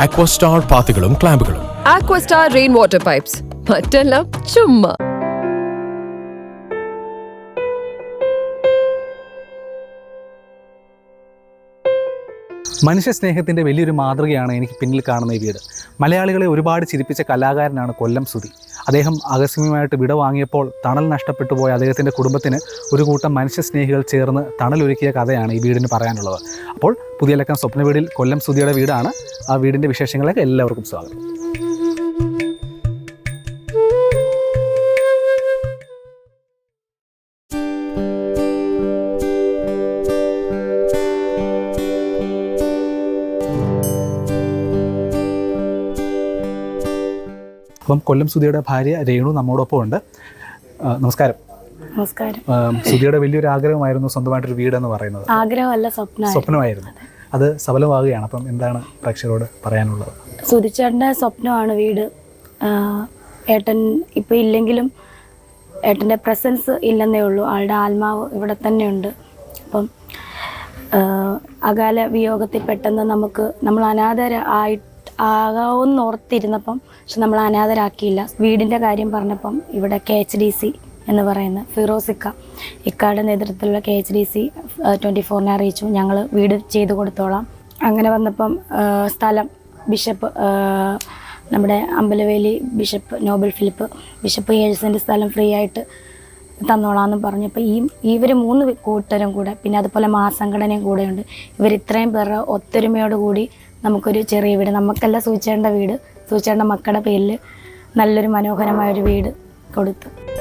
അക്വസ്റ്റാർ പാത്തികളും ക്ലാമ്പുകളും. Aquastar rain water pipes മറ്റെല്ലാം ചുമ്മാ. മനുഷ്യ സ്നേഹത്തിന്റെ വലിയൊരു മാതൃകയാണ് എനിക്ക് പിന്നിൽ കാണുന്ന ഈ വീട്. മലയാളികളെ ഒരുപാട് ചിരിപ്പിച്ച കലാകാരനാണ് കൊല്ലം സുധി. അദ്ദേഹം ആകസ്മികമായിട്ട് വിട വാങ്ങിയപ്പോൾ തണൽ നഷ്ടപ്പെട്ടു പോയ അദ്ദേഹത്തിന്റെ കുടുംബത്തിന് ഒരു കൂട്ടം മനുഷ്യസ്നേഹികൾ ചേർന്ന് തണലൊരുക്കിയ കഥയാണ് ഈ വീടിന് പറയാനുള്ളത്. അപ്പോൾ പുതിയ ലക്കം സ്വപ്ന വീടിൽ കൊല്ലം സുധിയുടെ വീടാണ്. ആ വീടിന്റെ വിശേഷങ്ങളൊക്കെ എല്ലാവർക്കും സ്വാഗതം. അപ്പം കൊല്ലം സുധിയുടെ ഭാര്യ രേണു നമ്മോടൊപ്പം ഉണ്ട് നമസ്കാരം. നമസ്കാരം. സുധിയുടെ വലിയൊരു ആഗ്രഹമായിരുന്നു സ്വന്തമായിട്ടൊരു വീടെന്ന് പറയുന്നത്. ആഗ്രഹമല്ല സ്വപ്നം സ്വപ്നമായിരുന്നു. അത് സഫലമാവുകയാണ്. അപ്പം എന്താണ് പ്രേക്ഷകരോട് പറയാനുള്ളത്? സുധിച്ചേട്ടന്റെ സ്വപ്നമാണ് വീട്. ഏട്ടൻ ഇപ്പം ഇല്ലെങ്കിലും ഏട്ടന്റെ പ്രസൻസ് ഇല്ലെന്നേ ഉള്ളൂ. ആളുടെ ആത്മാവ് ഇവിടെ തന്നെയുണ്ട്. അപ്പം അകാല വിയോഗത്തിൽ പെട്ടെന്ന് നമുക്ക് നമ്മൾ അനാഥര ആയി ആകാവുന്ന ഓർത്തിരുന്നപ്പം പക്ഷെ നമ്മൾ അനാഥരാക്കിയില്ല. വീടിന്റെ കാര്യം പറഞ്ഞപ്പം ഇവിടെ കെ എച്ച് ഡി സി എന്ന് പറയുന്ന ഫിറോസിക്ക ഇക്കാട് നേതൃത്വത്തിലുള്ള K H D C twenty ഫോറിനെ അറിയിച്ചു. ഞങ്ങൾ വീട് ചെയ്തു കൊടുത്തോളാം. അങ്ങനെ വന്നപ്പം സ്ഥലം ബിഷപ്പ് നമ്മുടെ അമ്പലവേലി ബിഷപ്പ് നോബൽ ഫിലിപ്പ് ബിഷപ്പ് ഏഴ് സെന്റ് സ്ഥലം ഫ്രീ ആയിട്ട് തന്നോളാമെന്ന് പറഞ്ഞപ്പോൾ ഈ ഇവർ മൂന്ന് കൂട്ടരും കൂടെ പിന്നെ അതുപോലെ മാസംഘടനയും കൂടെയുണ്ട് ഇവർ ഇത്രയും പേരുടെ ഒത്തൊരുമയോടുകൂടി നമുക്കൊരു ചെറിയ വീട് നമുക്കല്ല സൂചിച്ചേണ്ട വീട് സൂചിച്ചേണ്ട മക്കളുടെ പേരിൽ നല്ലൊരു മനോഹരമായൊരു വീട് കൊടുത്തു.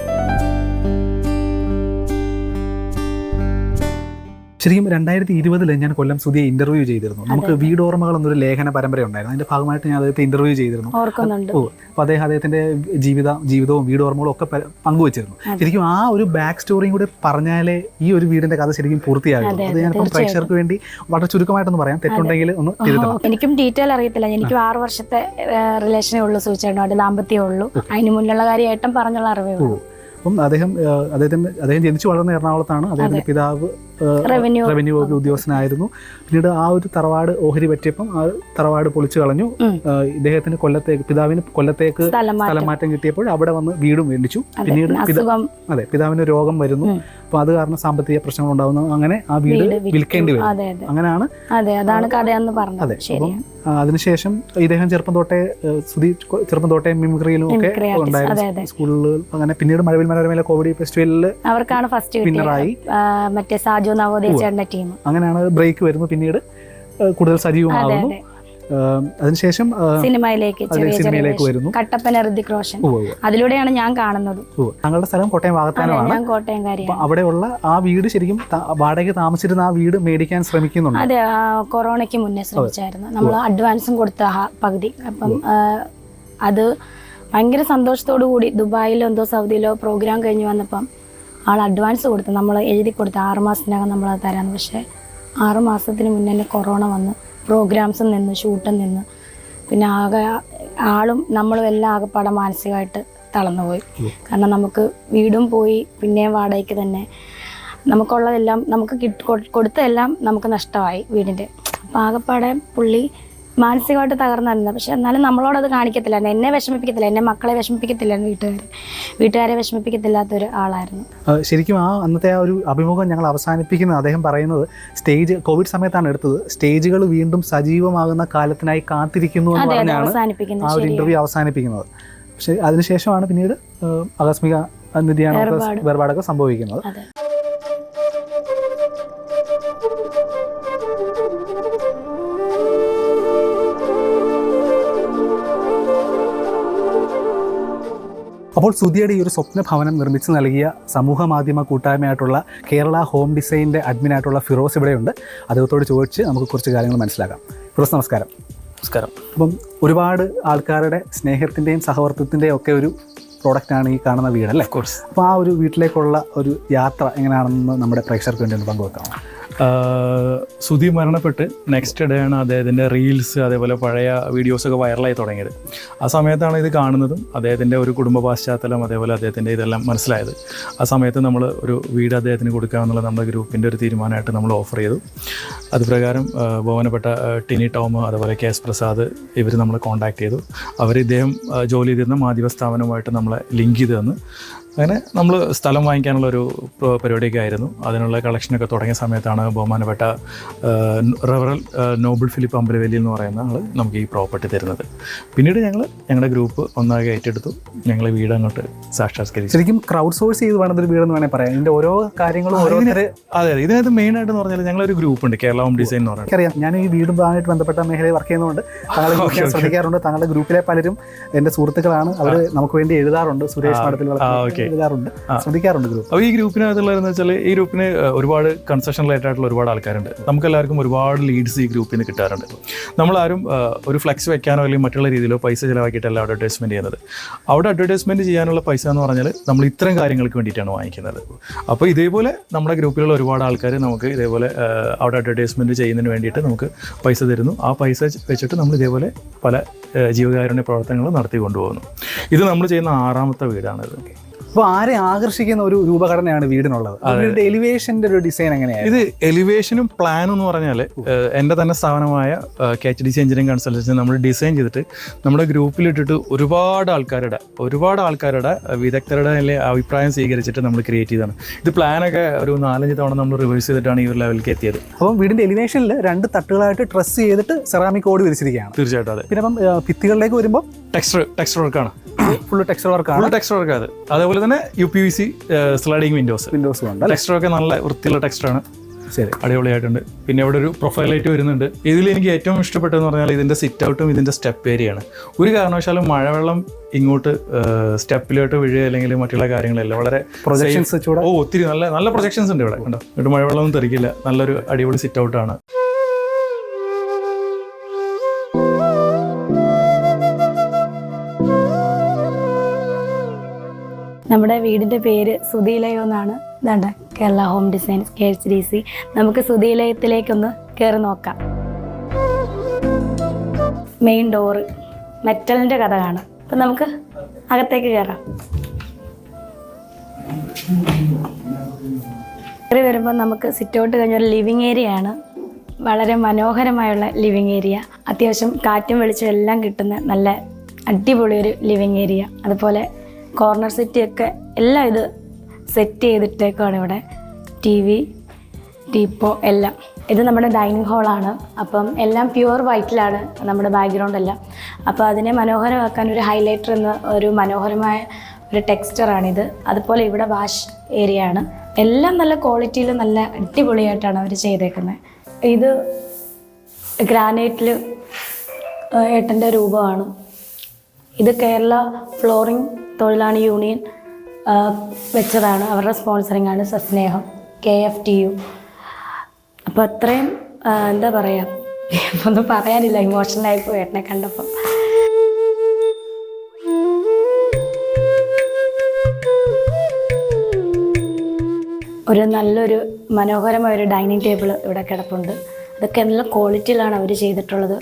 ശരിക്കും രണ്ടായിരത്തി ഇരുപതിൽ ഞാൻ കൊല്ലം സുധിയെ ഇന്റർവ്യൂ ചെയ്തിരുന്നു. നമുക്ക് വീട് ഓർമ്മകൾ എന്നൊരു ലേഖന പരമ്പര ഉണ്ടായിരുന്നു. അതിന്റെ ഭാഗമായിട്ട് ഞാൻ അദ്ദേഹത്തെ ഇന്റർവ്യൂ ചെയ്തിരുന്നു. ഓ അപ്പോൾ അദ്ദേഹം അദ്ദേഹത്തിന്റെ ജീവിത ജീവിതവും വീട് ഓർമ്മകളും ഒക്കെ പങ്കുവച്ചിരുന്നു. ശരിക്കും ആ ഒരു ബാക്ക് സ്റ്റോറിയും കൂടി പറഞ്ഞാലേ ഈ ഒരു വീടിന്റെ കഥ ശരിക്കും പൂർത്തിയാകും അതെ, ഞാൻ പ്രേക്ഷകർക്ക് വേണ്ടി വളരെ ചുരുക്കമായിട്ടൊന്ന് പറയാം. തെറ്റുണ്ടെങ്കിൽ ഒന്ന് തിരുത്തണം. എനിക്കും ഡീറ്റെയിൽ അറിയത്തില്ല. എനിക്കും ആറ് വർഷത്തെ റിലേഷനേ ഉള്ളൂ സൂചിച്ചേട്ടനുമായിട്ട് ദാമ്പത്യമേ ഉള്ളൂ. അതിന് മുന്നുള്ള കാര്യമായിട്ടും പറഞ്ഞുള്ള അറിവേ ഉള്ളൂ. അപ്പം അദ്ദേഹം അദ്ദേഹത്തിന് അദ്ദേഹം ജനിച്ചു വളർന്ന എറണാകുളത്താണ്. അദ്ദേഹത്തിന്റെ പിതാവ് റവന്യൂ വകുപ്പ് ഉദ്യോഗസ്ഥനായിരുന്നു. പിന്നീട് ആ ഒരു തറവാട് ഓഹരി പറ്റിയപ്പം ആ തറവാട് പൊളിച്ചു കളഞ്ഞു. ഇദ്ദേഹത്തിന് കൊല്ലത്തേക്ക് പിതാവിന് കൊല്ലത്തേക്ക് സ്ഥലം മാറ്റം. കിട്ടിയപ്പോൾ അവിടെ വന്ന് വീടും മേടിച്ചു. പിന്നീട് അതെ പിതാവിന് രോഗം വരുന്നു. അപ്പൊ അത് കാരണം സാമ്പത്തിക പ്രശ്നങ്ങൾ ഉണ്ടാവുന്നു. അങ്ങനെ ആ വീട് വിൽക്കേണ്ടി വരും. അങ്ങനെയാണ് അതെ അപ്പം അതിനുശേഷം ഇദ്ദേഹം ചെറുപ്പം തൊട്ടേ സുധി ചെറുപ്പം തൊട്ടേ മിമിക്രിയിലും ഒക്കെ. ഉണ്ടായിരുന്നു. സ്കൂളിൽ അങ്ങനെ പിന്നീട് മഴവിൽ മനോരമയിലെ കോവിഡ് ഫെസ്റ്റിവലിൽ അവർക്കാണ് ഫസ്റ്റ് വിന്നറായി. മറ്റേ സാജു നവോദയ ചേട്ടന്റെ ടീം. അങ്ങനെയാണ് ബ്രേക്ക് വരുന്നു പിന്നീട് കൂടുതൽ സജീവമാകുന്നു അതിനുശേഷം സിനിമയിലേക്ക് സിനിമയിലേക്ക് വരുന്നു. കട്ടപ്പന ഋതിക് റോഷൻ. അതിലൂടെയാണ് ഞാൻ കാണുന്നത്. താങ്കളുടെ സ്ഥലം കോട്ടയം ഭാഗത്താണ് വാഗത്താനമാണ് ഞാൻ അപ്പൊ അവിടെയുള്ള ആ വീട് ശരിക്കും വാടക താമസിച്ചിരുന്ന ആ വീട് മേടിക്കാൻ ശ്രമിക്കുന്നുണ്ട്? അതെ കൊറോണയ്ക്ക് മുന്നേ ശ്രമിച്ചായിരുന്നു. നമ്മൾ അഡ്വാൻസും കൊടുത്ത പകുതി. അപ്പം അത് ഭയങ്കര സന്തോഷത്തോടു കൂടി ദുബായിലോ എന്തോ സൗദിയിലോ പ്രോഗ്രാം കഴിഞ്ഞു വന്നപ്പം ആൾ അഡ്വാൻസ് കൊടുത്ത് നമ്മൾ എഴുതി കൊടുത്ത് ആറ് മാസത്തിനകം നമ്മൾ അത് തരാമെന്ന് പക്ഷേ ആറ് മാസത്തിന് മുന്നേ തന്നെ കൊറോണ വന്ന് പ്രോഗ്രാംസും നിന്ന് ഷൂട്ടും നിന്ന്. പിന്നെ ആകെ ആളും നമ്മളും എല്ലാം ആകെപ്പാടെ മാനസികമായിട്ട് തളർന്നുപോയി. കാരണം നമുക്ക് വീടും പോയി പിന്നെയും വാടകയ്ക്ക് തന്നെ. നമുക്കുള്ളതെല്ലാം നമുക്ക് കിട്ട് കൊടുത്തതെല്ലാം നമുക്ക് നഷ്ടമായി വീടിന്റെ. അപ്പം ആകെപ്പാടെ പുള്ളി മാനസികമായിട്ട് തകർന്നിരുന്നത് പക്ഷെ എന്നാലും നമ്മളോടത് കാണിക്കത്തില്ലായിരുന്നു. എന്നെ വിഷമിപ്പിക്കത്തില്ല. എന്നെ മക്കളെ വിഷമിപ്പിക്കത്തില്ലായിരുന്നു വീട്ടുകാർ വീട്ടുകാരെ വിഷമിപ്പിക്കത്തില്ലാത്തൊരു ആളായിരുന്നു. ആ, ശരിക്കും ആ അന്നത്തെ ആ ഒരു അഭിമുഖം ഞങ്ങൾ അവസാനിപ്പിക്കുന്നത് അദ്ദേഹം പറയുന്നത് സ്റ്റേജ് കോവിഡ് സമയത്താണ് എടുത്തത്. സ്റ്റേജുകൾ വീണ്ടും സജീവമാകുന്ന കാലത്തിനായി കാത്തിരിക്കുന്നു എന്ന് പറഞ്ഞാണ് ആ ഒരു ഇന്റർവ്യൂ അവസാനിപ്പിക്കുന്നത്. പക്ഷെ അതിനുശേഷമാണ് പിന്നീട് ആകസ്മിക നിധിയാണ് വേർപാട്. വേർപാടൊക്കെ സംഭവിക്കുന്നത്. അപ്പോൾ സുധിയുടെ ഈ ഒരു സ്വപ്ന ഭവനം നിർമ്മിച്ചു നൽകിയ സമൂഹ മാധ്യമ കൂട്ടായ്മയായിട്ടുള്ള കേരള ഹോം ഡിസൈനിന്റെ അഡ്മിനായിട്ടുള്ള ഫിറോസ് ഇവിടെയുണ്ട്. അദ്ദേഹത്തോട് ചോദിച്ച് നമുക്ക് കുറച്ച് കാര്യങ്ങൾ മനസ്സിലാക്കാം. ഫിറോസ് നമസ്കാരം. നമസ്കാരം. അപ്പം ഒരുപാട് ആൾക്കാരുടെ സ്നേഹത്തിന്റെയും സഹവർത്തത്തിന്റെയും ഒക്കെ ഒരു പ്രോഡക്റ്റാണ് ഈ കാണുന്ന വീടല്ലേ കോഴ്സ് അപ്പോൾ ആ ഒരു വീട്ടിലേക്കുള്ള ഒരു യാത്ര എങ്ങനെയാണെന്ന് നമ്മുടെ പ്രേക്ഷകർക്ക് വേണ്ടി ഒന്ന് പങ്കുവെക്കാം സുധി മരണപ്പെട്ട് നെക്സ്റ്റ് ഡേ ആണ് അദ്ദേഹത്തിന്റെ റീൽസ് അതേപോലെ പഴയ വീഡിയോസൊക്കെ വൈറലായി തുടങ്ങിയത്. ആ സമയത്താണ് ഇത് കാണുന്നതും അദ്ദേഹത്തിന്റെ ഒരു കുടുംബ പശ്ചാത്തലം അതേപോലെ അദ്ദേഹത്തിന്റെ ഇതെല്ലാം മനസ്സിലായത്. ആ സമയത്ത് നമ്മൾ ഒരു വീട് അദ്ദേഹത്തിന് കൊടുക്കുക എന്നുള്ളത് നമ്മുടെ ഗ്രൂപ്പിന്റെ ഒരു തീരുമാനമായിട്ട് നമ്മൾ ഓഫർ ചെയ്തു. അതുപ്രകാരം പ്രകാരം ബഹുമാനപ്പെട്ട ടിനി ടോം അതുപോലെ കെ എസ് പ്രസാദ് ഇവർ നമ്മളെ കോൺടാക്ട് ചെയ്തു. അവർ ഇദ്ദേഹം ജോലി ചെയ്തിരുന്ന മാധ്യമ സ്ഥാപനവുമായിട്ട് നമ്മളെ ലിങ്ക് ചെയ്തു തന്നു. അങ്ങനെ നമ്മൾ സ്ഥലം വാങ്ങിക്കാനുള്ള ഒരു പരിപാടിയൊക്കെ ആയിരുന്നു. അതിനുള്ള കളക്ഷനൊക്കെ തുടങ്ങിയ സമയത്താണ് ബഹുമാനപ്പെട്ട റവറൽ നോബിൾ ഫിലിപ്പ് അമ്പലവേലി എന്ന് പറയുന്ന ആൾ നമുക്ക് ഈ പ്രോപ്പർട്ടി തരുന്നത്. പിന്നീട് ഞങ്ങൾ ഞങ്ങളുടെ ഗ്രൂപ്പ് ഒന്നാകെ ഏറ്റെടുത്തു. ഞങ്ങൾ വീട് അങ്ങോട്ട് സാക്ഷാത്കരിച്ചു. ശരിക്കും ക്രൗഡ് സോഴ്സ് ചെയ്ത് വേണം ഒരു വീടെന്ന് വേണമെങ്കിൽ പറയാം. ഇതിന്റെ ഓരോ കാര്യങ്ങളും ഓരോ അതെ അതെ. ഇതിനകത്ത് മെയിൻ ആയിട്ട് എന്ന് പറഞ്ഞാൽ ഞങ്ങളൊരു ഗ്രൂപ്പ് ഉണ്ട് കേരള ഹോം ഡിസൈൻ എന്ന് പറയുന്നത്. അറിയാം ഞാൻ ഈ വീടും വീടുമായിട്ട് ബന്ധപ്പെട്ട മേഖലയിൽ വർക്ക് ചെയ്യുന്നതുകൊണ്ട് താങ്കളെ ശ്രദ്ധിക്കാറുണ്ട് താങ്കളുടെ ഗ്രൂപ്പിലെ പലരും എന്റെ സുഹൃത്തുക്കളാണ്. അവർ നമുക്ക് വേണ്ടി എഴുതാറുണ്ട്. സുരേഷ് മഠത്തിൽ okay. എഴുതാറുണ്ട്. ശ്രദ്ധിക്കാറുണ്ട് ഗ്രൂപ്പ് അപ്പോൾ ഈ ഗ്രൂപ്പിനകത്തുള്ളതെന്ന് വെച്ചാൽ ഈ ഗ്രൂപ്പിന് ഒരുപാട് കൺസെഷൻ ആയിട്ടുള്ള ഒരുപാട് ആൾക്കാരുണ്ട്. നമുക്ക് എല്ലാവർക്കും ഒരുപാട് ലീഡ്സ് ഈ ഗ്രൂപ്പിൽ നിന്ന് കിട്ടാറുണ്ട്. നമ്മളാരും ആരും ഒരു ഫ്ലെക്സ് വെക്കാനോ അല്ലെങ്കിൽ മറ്റുള്ള രീതിയിലോ പൈസ ചിലവാക്കിയിട്ടല്ല അഡ്വർടൈസ്മെന്റ് ചെയ്യുന്നത്. അവിടെ അഡ്വർടൈസ്മെന്റ് ചെയ്യാനുള്ള പൈസ എന്ന് പറഞ്ഞാൽ നമ്മൾ ഇത്തരം കാര്യങ്ങൾക്ക് വേണ്ടിയിട്ടാണ് വാങ്ങിക്കുന്നത്. അപ്പോൾ ഇതേപോലെ നമ്മുടെ ഗ്രൂപ്പിലുള്ള ഒരുപാട് ആൾക്കാർ നമുക്ക് ഇതേപോലെ അവിടെ അഡ്വർടൈസ്മെന്റ് ചെയ്യുന്നതിന് വേണ്ടിയിട്ട് നമുക്ക് പൈസ തരുന്നു. ആ പൈസ വെച്ചിട്ട് നമ്മൾ ഇതേപോലെ പല ജീവകാരുണ്യ പ്രവർത്തനങ്ങൾ നടത്തി കൊണ്ടുപോകുന്നു ഇത് നമ്മൾ ചെയ്യുന്ന ആറാമത്തെ വീടാണിത്. അപ്പോൾ ആരെ ആകർഷിക്കുന്ന ഒരു രൂപഘടനയാണ് വീടിനുള്ളത്? വീടിന്റെ എലിവേഷന്റെ ഒരു ഡിസൈൻ എങ്ങനെയാണ് ഇത് എലിവേഷനും പ്ലാനും എന്ന് പറഞ്ഞാൽ എന്റെ തന്നെ സ്ഥാപനമായ K H D C engineering consultancy നമ്മൾ ഡിസൈൻ ചെയ്തിട്ട് നമ്മുടെ ഗ്രൂപ്പിലിട്ടിട്ട് ഒരുപാട് ആൾക്കാരുടെ ഒരുപാട് ആൾക്കാരുടെ വിദഗ്ധരുടെ അഭിപ്രായം സ്വീകരിച്ചിട്ട് നമ്മൾ ക്രിയേറ്റ് ചെയ്തതാണ്. ഇത് പ്ലാനൊക്കെ ഒരു നാലഞ്ച് തവണ നമ്മൾ റിവേഴ്സ് ചെയ്തിട്ടാണ് ഈ ഒരു ലെവലിലേക്ക് എത്തിയത്. അപ്പം വീടിന്റെ എലിവേഷനിൽ രണ്ട് തട്ടുകളായിട്ട് ട്രസ് ചെയ്തിട്ട് സെറാമിക് കോഡ് വിരിച്ചിരിക്കുകയാണ്. തീർച്ചയായിട്ടും അതെ. പിന്നെ അപ്പം ഭിത്തികളിലേക്ക് വരുമ്പോൾ ടെക്സ്റ്റർ ടെക്സ്റ്റർ വർക്കാണ് ഫുൾ ടെക്സ്റ്റർ വർക്കാണ് ഫുൾ ടെക്സ്റ്റർ വർക്ക് അത്. അതേപോലെ തന്നെ U P V C sliding windows windows ഉണ്ട് ടെക്സ്റ്റർ ഒക്കെ നല്ല വൃത്തിയുള്ള ടെക്സ്റ്ററാണ് ശരി. അടിപൊളിയായിട്ടുണ്ട്. പിന്നെ ഇവിടെ ഒരു പ്രൊഫൈൽ ആയിട്ട് വരുന്നുണ്ട്. ഇതിൽ എനിക്ക് ഏറ്റവും ഇഷ്ടപ്പെട്ടതെന്ന് പറഞ്ഞാൽ ഇതിന്റെ സിറ്റ് ഔട്ടും ഇതിന്റെ സ്റ്റെപ്പ് ഏരിയയാണ് ഒരു കാരണവശാലും മഴവെള്ളം ഇങ്ങോട്ട് സ്റ്റെപ്പിലോട്ട് വീഴുക അല്ലെങ്കിൽ മറ്റുള്ള കാര്യങ്ങളെല്ലാം. വളരെ പ്രൊജക്ഷൻസ് ഓ ഒത്തിരി നല്ല നല്ല പ്രൊജക്ഷൻസ് ഉണ്ട് ഇവിടെ. കണ്ടോ? ഇവിടെ മഴവെള്ളമൊന്നും തെറിക്കില്ല. നല്ലൊരു അടിപൊളി സിറ്റ് ഔട്ടാണ് നമ്മുടെ വീടിന്റെ പേര് സുധീലയം എന്നാണ്. ഇതാണ്ട് Kerala home design K H D C നമുക്ക് സുധീലയത്തിലേക്കൊന്ന് കയറി നോക്കാം. മെയിൻ ഡോറ് മെറ്റലിന്റെ കഥ കാണാം അപ്പം നമുക്ക് അകത്തേക്ക് കയറാം കയറി വരുമ്പോൾ നമുക്ക് സിറ്റൗട്ട് കഴിഞ്ഞ ഒരു ലിവിങ് ഏരിയ ആണ്. വളരെ മനോഹരമായുള്ള ലിവിങ് ഏരിയ അത്യാവശ്യം കാറ്റും വെളിച്ചം എല്ലാം കിട്ടുന്ന നല്ല അടിപൊളിയൊരു ലിവിങ് ഏരിയ അതുപോലെ കോർണർ സെറ്റിയൊക്കെ എല്ലാം ഇത് സെറ്റ് ചെയ്തിട്ടേക്കാണ് ഇവിടെ. ടി വി ടീപ്പോ എല്ലാം. ഇത് നമ്മുടെ ഡൈനിങ് ഹാളാണ്. അപ്പം എല്ലാം പ്യുവർ വൈറ്റിലാണ് നമ്മുടെ ബാക്ക്ഗ്രൗണ്ട് എല്ലാം. അപ്പോൾ അതിനെ മനോഹരമാക്കാൻ ഒരു ഹൈലൈറ്റർ എന്ന ഒരു മനോഹരമായ ഒരു ടെക്സ്ചറാണിത്. അതുപോലെ ഇവിടെ വാഷ് ഏരിയ ആണ് എല്ലാം നല്ല ക്വാളിറ്റിയിൽ നല്ല അടിപൊളിയായിട്ടാണ് അവർ ചെയ്തേക്കുന്നത് ഇത് ഗ്രാനൈറ്റിൽ ഏട്ടന്റെ രൂപമാണ്. ഇത് കേരള ഫ്ലോറിംഗ് തൊഴിലാളി യൂണിയൻ വെച്ചതാണ് അവരുടെ സ്പോൺസറിങ് ആണ് സസ്നേഹം കെ എഫ് ടി യു. അപ്പോൾ അത്രയും എന്താ പറയുക ഒന്നും പറയാനില്ല ഇമോഷണലായി പോയി ഏട്ടനെ കണ്ടപ്പോൾ ഒരു നല്ലൊരു മനോഹരമായ ഒരു ഡൈനിങ് ടേബിൾ ഇവിടെ കിടപ്പുണ്ട്. അതൊക്കെ നല്ല ക്വാളിറ്റിയിലാണ് അവർ ചെയ്തിട്ടുള്ളത്.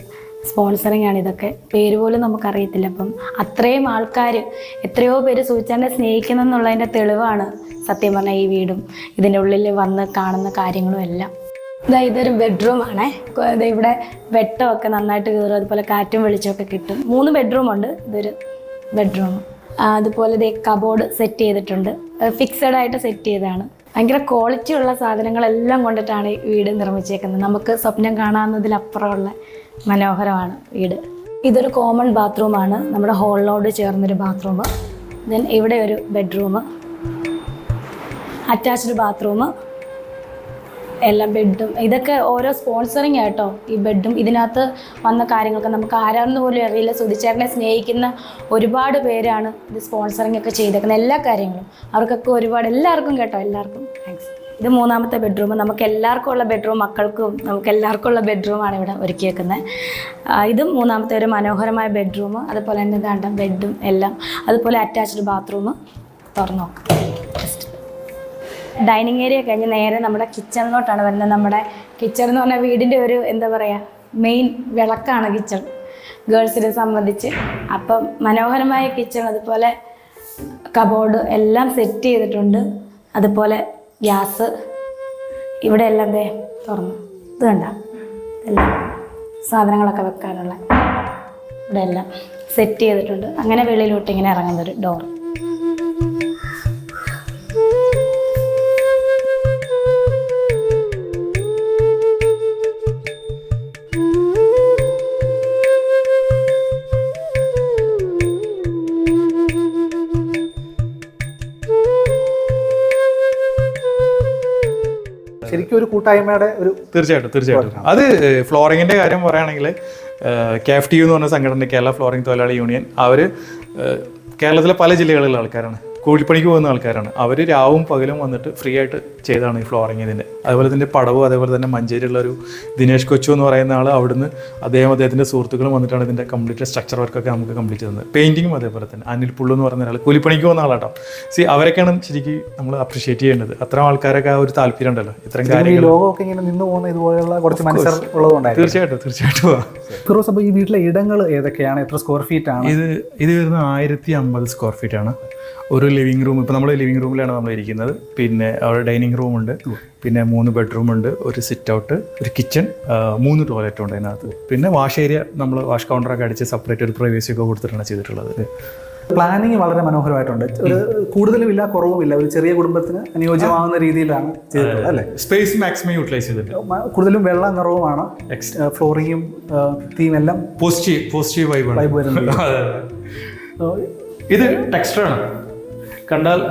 സ്പോൺസറിങ് ആണ് ഇതൊക്കെ. പേര് പോലും നമുക്കറിയത്തില്ല. അപ്പം അത്രയും ആൾക്കാർ എത്രയോ പേര് സൂചിച്ചാനെ സ്നേഹിക്കുന്നെന്നുള്ളതിന്റെ തെളിവാണ് സത്യം പറഞ്ഞാൽ ഈ വീടും ഇതിന്റെ ഉള്ളിൽ വന്ന് കാണുന്ന കാര്യങ്ങളും എല്ലാം. ഇതാ ഇതൊരു ബെഡ്റൂം ആണേ. കൊ- ദേ ഇവിടെ വെട്ടമൊക്കെ നന്നായിട്ട് കയറും അതുപോലെ കാറ്റും വെളിച്ചമൊക്കെ കിട്ടും. മൂന്ന് ബെഡ്റൂം ഉണ്ട്. ഇതൊരു ബെഡ്റൂം അതുപോലെ ദേ കബോർഡ് സെറ്റ് ചെയ്തിട്ടുണ്ട്. ഫിക്സഡ് ആയിട്ട് സെറ്റ് ചെയ്തതാണ്. ഭയങ്കര ക്വാളിറ്റി ഉള്ള സാധനങ്ങളെല്ലാം കൊണ്ടിട്ടാണ് ഈ വീട് നിർമ്മിച്ചേക്കുന്നത്. നമുക്ക് സ്വപ്നം കാണാവുന്നതിലപ്പുറമുള്ള മനോഹരമാണ് വീട്. ഇതൊരു കോമൺ ബാത്റൂമാണ് നമ്മുടെ ഹോളിനോട് ചേർന്നൊരു ബാത്റൂം ദെൻ ഇവിടെ ഒരു ബെഡ്റൂം അറ്റാച്ച്ഡ് ബാത്റൂം എല്ലാം ബെഡും ഇതൊക്കെ ഓരോ സ്പോൺസറിങ് ആട്ടോ. ഈ ബെഡും ഇതിനകത്ത് വന്ന കാര്യങ്ങളൊക്കെ നമുക്ക് ആരാണെന്ന് പോലും അറിയില്ല. സുധിച്ചേട്ടനെ സ്നേഹിക്കുന്ന ഒരുപാട് പേരാണ് ഇത് സ്പോൺസറിങ് ഒക്കെ ചെയ്തേക്കുന്നത്. എല്ലാ കാര്യങ്ങളും. അവർക്കൊക്കെ ഒരുപാട് എല്ലാവർക്കും കേട്ടോ. എല്ലാവർക്കും താങ്ക്സ് ഇത് മൂന്നാമത്തെ ബെഡ്റൂം നമുക്ക് എല്ലാവർക്കും ഉള്ള ബെഡ്റൂം മക്കൾക്കും നമുക്ക് എല്ലാവർക്കും ഉള്ള ബെഡ്റൂമാണ് ഇവിടെ ഒരുക്കിയേക്കുന്നത് ഇതും മൂന്നാമത്തെ ഒരു മനോഹരമായ ബെഡ്റൂം അതുപോലെ തന്നെ ഇതാണ്ട ബെഡും എല്ലാം. അതുപോലെ അറ്റാച്ച്ഡ് ബാത്റൂം തുറന്നു നോക്കാം. ഡൈനിങ് ഏരിയ കഴിഞ്ഞ് നേരെ നമ്മുടെ കിച്ചണിലോട്ടാണ് വരുന്നത്. നമ്മുടെ കിച്ചൺ എന്ന് പറഞ്ഞാൽ വീടിന്റെ ഒരു എന്താ പറയുക മെയിൻ വിളക്കാണ് കിച്ചൺ ഗേൾസിനെ സംബന്ധിച്ച്. അപ്പം മനോഹരമായ കിച്ചൺ അതുപോലെ കബോർഡ് എല്ലാം സെറ്റ് ചെയ്തിട്ടുണ്ട്. അതുപോലെ ഗ്യാസ്. ഇവിടെ എല്ലാം ദേ തുറന്നു. ഇത് കണ്ട. എല്ലാം സാധനങ്ങളൊക്കെ വെക്കാനുള്ള ഇവിടെ എല്ലാം സെറ്റ് ചെയ്തിട്ടുണ്ട്. അങ്ങനെ വെളിയിലോട്ട് ഇങ്ങനെ ഇറങ്ങുന്നൊരു ഡോർ. കൂട്ടായ്മയുടെ ഒരു തീർച്ചയായിട്ടും തീർച്ചയായിട്ടും. അത് ഫ്ലോറിങ്ങിന്റെ കാര്യം പറയുകയാണെങ്കിൽ കാഫ് ടി യു എന്ന് പറഞ്ഞ സംഘടന കേരള ഫ്ലോറിംഗ് തൊഴിലാളി യൂണിയൻ അവർ കേരളത്തിലെ പല ജില്ലകളിലുള്ള ആൾക്കാരാണ്. കൂലിപ്പണിക്ക് പോകുന്ന ആൾക്കാരാണ്. അവർ രാവും പകലും വന്നിട്ട് ഫ്രീ ആയിട്ട് ചെയ്താണ് ഈ ഫ്ലോറിങ് ഇതിന്റെ അതുപോലെ തന്നെ പടവ് അതേപോലെ തന്നെ മഞ്ചേരിയുള്ള ഒരു ദിനേഷ് കൊച്ചു എന്ന് പറയുന്ന ആൾ അവിടുന്ന് അദ്ദേഹം അദ്ദേഹത്തിന്റെ സുഹൃത്തുക്കളും വന്നിട്ടാണ് ഇതിന്റെ കംപ്ലീറ്റ് സ്ട്രക്ചർ വർക്കൊക്കെ നമുക്ക് കംപ്ലീറ്റ് ചെയ്തത് പെയിന്റിങ്ങും അതേപോലെ തന്നെ. അനിൽ പുള്ളു എന്ന് പറയുന്ന ഒരാൾ കൂലിപ്പണിക്ക് പോകുന്ന ആളാട്ടോ. സി അവരൊക്കെയാണ് ശരിക്കും നമ്മൾ അപ്രീഷിയേറ്റ് ചെയ്യേണ്ടത്. അത്ര ആൾക്കാരൊക്കെ ആ ഒരു താല്പര്യം ഉണ്ടല്ലോ. ഇത്തരം ഈ കാര്യങ്ങൾ ലോകമൊക്കെ ഇങ്ങനെ നിന്ന് പോകുന്ന ഇതുപോലെയുള്ള കുറച്ച് മനുഷ്യർ ഉള്ളതുകൊണ്ടായിരുന്നു തീർച്ചയായിട്ടും തീർച്ചയായിട്ടും. ഫിറോസ് അപ്പോൾ ഈ വീട്ടിലെ ഇടങ്ങൾ ഏതൊക്കെയാണ്? എത്ര സ്ക്വയർ ഫീറ്റ് ആണ്? ഇത് ഇത് വരുന്ന ആയിരത്തി അമ്പത് സ്ക്വയർ ഫീറ്റ് ആണ്. ഒരു ലിവിങ് റൂം ഇപ്പോൾ നമ്മൾ ലിവിങ് റൂമിലാണ് നമ്മൾ ഇരിക്കുന്നത്. പിന്നെ അവിടെ ഡൈനിങ് റൂം ഉണ്ട്. പിന്നെ മൂന്ന് ബെഡ്റൂം ഉണ്ട് ഒരു സിറ്റ് ഔട്ട് ഒരു കിച്ചൺ മൂന്ന് ടോയ്ലറ്റ് ഉണ്ട് അതിനകത്ത്. പിന്നെ വാഷ് ഏരിയ നമ്മൾ വാഷ് കൗണ്ടറൊക്കെ അടിച്ച് സെപ്പറേറ്റ് ഒരു പ്രൈവസി ഒക്കെ കൊടുത്തിട്ടാണ് ചെയ്തിട്ടുള്ളത്. പ്ലാനിങ് വളരെ മനോഹരമായിട്ടുണ്ട്. ഒരു കൂടുതലുമില്ല കുറവുമില്ല. ഒരു ചെറിയ കുടുംബത്തിന് അനുയോജ്യമാകുന്ന രീതിയിലാണ് ചെയ്തിട്ടുള്ളത് അല്ലേ? സ്പേസ് മാക്സിമം യൂട്ടിലൈസ് ചെയ്തിട്ടുണ്ട്. കൂടുതലും വെള്ള നിറവുമാണ്. ഫ്ലോറിങ്ങും തീം എല്ലാം പോസിറ്റീവ് പോസിറ്റീവ് വൈബ് വൈബ് വരുന്നത് ഇത് ടെക്സ്റ്ററാണ് കണ്ടാൽ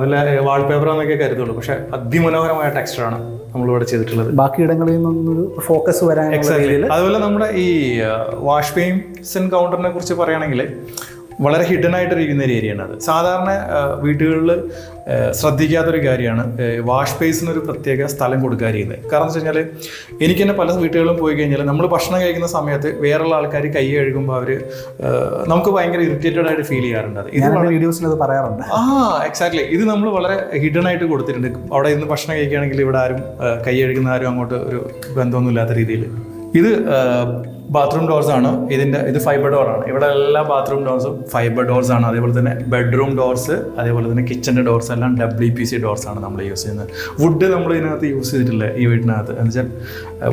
വല്ല വാൾപേപ്പർ എന്നൊക്കെ കരുതുള്ളൂ. പക്ഷെ അതിമനോഹരമായ ടെക്സ്റ്ററാണ് നമ്മളിവിടെ ചെയ്തിട്ടുള്ളത്. ബാക്കി ഇടങ്ങളിൽ നിന്നൊരു ഫോക്കസ് വരാൻ. രീതിയിൽ അതുപോലെ നമ്മുടെ ഈ വാഷ് പെയിൻസ് കൗണ്ടറിനെ കുറിച്ച് പറയുകയാണെങ്കിൽ വളരെ ഹിഡൻ ആയിട്ടിരിക്കുന്ന ഒരു ഏരിയയാണ് അത് സാധാരണ വീടുകളിൽ ശ്രദ്ധിക്കാത്തൊരു കാര്യമാണ് വാഷ് ബേസിന് ഒരു പ്രത്യേക സ്ഥലം കൊടുക്കുക ചെയ്യുന്നത്. കാരണം എന്ന് വെച്ച് കഴിഞ്ഞാൽ എനിക്ക് തന്നെ പല വീട്ടുകളിലും പോയി കഴിഞ്ഞാൽ നമ്മൾ ഭക്ഷണം കഴിക്കുന്ന സമയത്ത് വേറെയുള്ള ആൾക്കാർ കൈ കഴുകുമ്പോൾ അവർ നമുക്ക് ഭയങ്കര ഇറിറ്റേറ്റഡ് ആയിട്ട് ഫീൽ ചെയ്യാറുണ്ട് ഇത് വീഡിയോസിൽ അത് പറയാറുണ്ട്. ആ എക്സാക്ട്ലി ഇത് നമ്മൾ വളരെ ഹിഡൻ ആയിട്ട് കൊടുത്തിട്ടുണ്ട്. അവിടെ ഇരുന്ന് ഭക്ഷണം കഴിക്കുകയാണെങ്കിൽ ഇവിടെ ആരും കൈ കഴുകുന്ന ആരും അങ്ങോട്ട് ഒരു ബന്ധമൊന്നുമില്ലാത്ത രീതിയിൽ ഇത് ബാത്റൂം ഡോർസ് ആണ്. ഇതിന്റെ ഇത് ഫൈബർ ഡോർ ആണ്. ഇവിടെ എല്ലാ ബാത്റൂം ഡോർസും ഫൈബർ ഡോർസ് ആണ്. അതേപോലെ തന്നെ ബെഡ്റൂം ഡോർസ് അതേപോലെ തന്നെ കിച്ചന്റെ ഡോർസ് എല്ലാം ഡബ്ല്യു പി സി ഡോർസ് ആണ് നമ്മൾ യൂസ് ചെയ്യുന്നത്. വുഡ് നമ്മൾ ഇതിനകത്ത് യൂസ് ചെയ്തിട്ടില്ല ഈ വീടിനകത്ത്. എന്ന് വെച്ചാൽ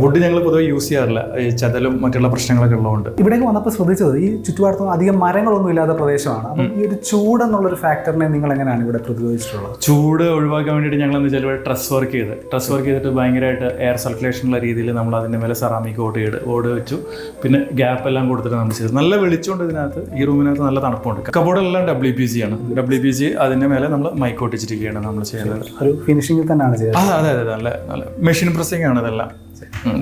വുഡ് ഞങ്ങൾ പൊതുവെ യൂസ് ചെയ്യാറില്ല. ഈ ചതലും മറ്റുള്ള പ്രശ്നങ്ങളൊക്കെ ഉള്ളതുകൊണ്ട്. ഇവിടേക്ക് വന്നപ്പോൾ ശ്രദ്ധിച്ചത് ഈ ചുറ്റുപാടത്തും അധികം മരങ്ങളൊന്നും ഇല്ലാത്ത പ്രദേശമാണ്. അപ്പം ഈ ഒരു ചൂട് എന്നുള്ളൊരു ഫാക്ടറിനെ നിങ്ങൾ എങ്ങനെയാണ് ഇവിടെ പ്രതിരോധിച്ചിട്ടുള്ളത്? ചൂട് ഒഴിവാക്കാൻ വേണ്ടിയിട്ട് ഞങ്ങൾ എന്ന് വെച്ചാൽ ഇവിടെ ട്രസ് വർക്ക് ചെയ്ത്. ട്രസ് വർക്ക് ചെയ്തിട്ട് ഭയങ്കരമായിട്ട് എയർ സർക്കുലേഷൻ ഉള്ള രീതിയിൽ നമ്മൾ അതിന്റെ മേലെ സെറാമിക് ഓട് ചെയ്ത് ഓട് വെച്ചു. പിന്നെ ഗ്യാപ്പ് എല്ലാം കൊടുത്തിട്ട് നമ്മൾ ചെയ്തു നല്ല വെളിച്ചമുണ്ട് ഇതിനകത്ത്. ഈ റൂമിനകത്ത് നല്ല തണുപ്പുണ്ട്. കബോർഡെല്ലാം ഡബ്ല്യു പി സി ആണ്. ഡബ്ല്യു പി സി അതിന്റെ മേലെ നമ്മൾ മൈക്കോട്ടിച്ചിരിക്കുകയാണ് നമ്മൾ ചെയ്യുന്നത്. ഒരു ഫിനിഷിങ്ങിൽ തന്നെയാണ് ചെയ്തത് അതെ അതെ അതെ. നല്ല നല്ല മെഷീൻ പ്രസ്സിംഗ് ആണ് ഇതെല്ലാം.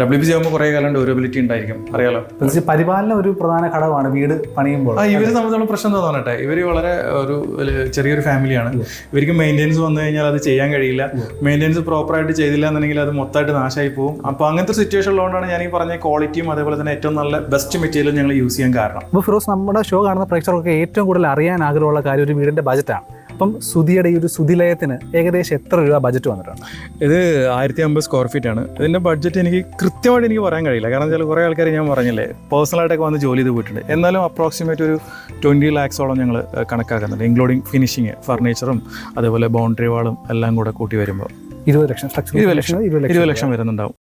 ഡബ്ല്യു പി സി ആകുമ്പോൾ കുറേ കാലം ഡ്യൂറബിലിറ്റി ഉണ്ടായിരിക്കും. അറിയാലോ? പരിപാലനം ഒരു പ്രധാന ഘടകമാണ് വീട് പണിയുമ്പോൾ. ആ ഇവരെ സംബന്ധിച്ചുള്ള പ്രശ്നം തോന്നട്ടെ? ഇവർ വളരെ ഒരു ഒരു ചെറിയൊരു ഫാമിലിയാണ്. ഇവർക്ക് മെയിന്റെനൻസ് വന്നു കഴിഞ്ഞാൽ അത് ചെയ്യാൻ കഴിയില്ല. മെയിന്റെനൻസ് പ്രോപ്പറായിട്ട് ചെയ്തില്ല എന്നുണ്ടെങ്കിൽ അത് മൊത്തമായിട്ട് നാശമായി പോകും. അപ്പോൾ അങ്ങനത്തെ സിറ്റുവേഷൻ ഉള്ളതുകൊണ്ടാണ് ഞാൻ ഈ പറഞ്ഞ ക്വാളിറ്റിയും അതേപോലെ തന്നെ ഏറ്റവും നല്ല ബെസ്റ്റ് മെറ്റീരിയൽ ഞങ്ങൾ യൂസ് ചെയ്യാൻ കാരണം. അപ്പോൾ ഫിറോസ് നമ്മുടെ ഷോ കാണുന്ന പ്രേക്ഷകർക്ക് ഏറ്റവും കൂടുതൽ അറിയാൻ ആഗ്രഹമുള്ള കാര്യം ഒരു വീടിന്റെ ബജറ്റാണ് അപ്പം സുതിയുടെ ഈ ഒരു സുതിലയത്തിന് ഏകദേശം എത്ര രൂപ ബജറ്റ് വന്നിട്ടുണ്ട്? ഇത് ആയിരത്തി അമ്പത് സ്ക്വയർ ഫീറ്റ് ആണ്. ഇതിന്റെ ബഡ്ജറ്റ് എനിക്ക് കൃത്യമായിട്ട് എനിക്ക് പറയാൻ കഴിയില്ല. കാരണം വെച്ചാൽ കുറേ ആൾക്കാർ ഞാൻ പറഞ്ഞില്ലേ പേഴ്സണലായിട്ടൊക്കെ വന്ന് ജോലി ചെയ്ത് പോയിട്ടുണ്ട്. എന്നാലും അപ്രോക്സിമേറ്റ് ഒരു ട്വന്റി ലാക്സോളം ഞങ്ങൾ കണക്കാക്കുന്നുണ്ട്. ഇൻക്ലൂഡിങ് ഫിനിഷിങ് ഫർണിച്ചറും അതുപോലെ ബൗണ്ടറി വാളും എല്ലാം കൂടെ കൂട്ടി വരുമ്പോൾ. ഇരുപത് ലക്ഷം ഇരുപത് ലക്ഷം ഇരുപത് ലക്ഷം വരുന്നുണ്ടാവും.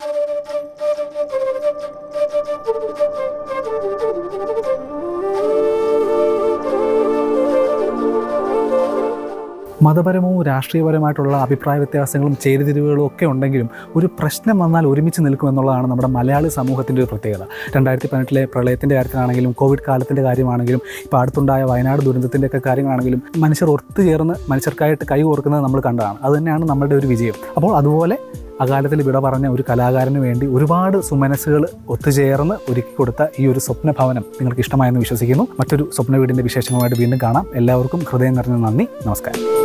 മതപരവും രാഷ്ട്രീയപരമായിട്ടുള്ള അഭിപ്രായ വ്യത്യാസങ്ങളും ചേരിതിരിവുകളും ഒക്കെ ഉണ്ടെങ്കിലും ഒരു പ്രശ്നം വന്നാൽ ഒരുമിച്ച് നിൽക്കും എന്നുള്ളതാണ് നമ്മുടെ മലയാളി സമൂഹത്തിന്റെ ഒരു പ്രത്യേകത. രണ്ടായിരത്തി പതിനെട്ടിലെ പ്രളയത്തിന്റെ കാര്യത്തിലാണെങ്കിലും കോവിഡ് കാലത്തിന്റെ കാര്യമാണെങ്കിലും ഇപ്പോൾ അടുത്തുണ്ടായ വയനാട് ദുരന്തത്തിന്റെ ഒക്കെ കാര്യങ്ങളാണെങ്കിലും മനുഷ്യർ ഒത്തുചേർന്ന് മനുഷ്യർക്കായിട്ട് കൈ ഓർക്കുന്നത് നമ്മൾ കണ്ടതാണ്. അതുതന്നെയാണ് നമ്മുടെ ഒരു വിജയം. അപ്പോൾ അതുപോലെ അകാലത്തിൽ വിട പറഞ്ഞ ഒരു കലാകാരന് വേണ്ടി ഒരുപാട് സുമനസ്സുകൾ ഒത്തുചേർന്ന് ഒരുക്കി കൊടുത്ത ഈ ഒരു സ്വപ്ന ഭവനം നിങ്ങൾക്ക് ഇഷ്ടമായെന്ന് വിശ്വസിക്കുന്നു. മറ്റൊരു സ്വപ്ന വീടിന്റെ വിശേഷങ്ങളുമായിട്ട് വീണ്ടും കാണാം. എല്ലാവർക്കും ഹൃദയം നിറഞ്ഞ നന്ദി. നമസ്കാരം.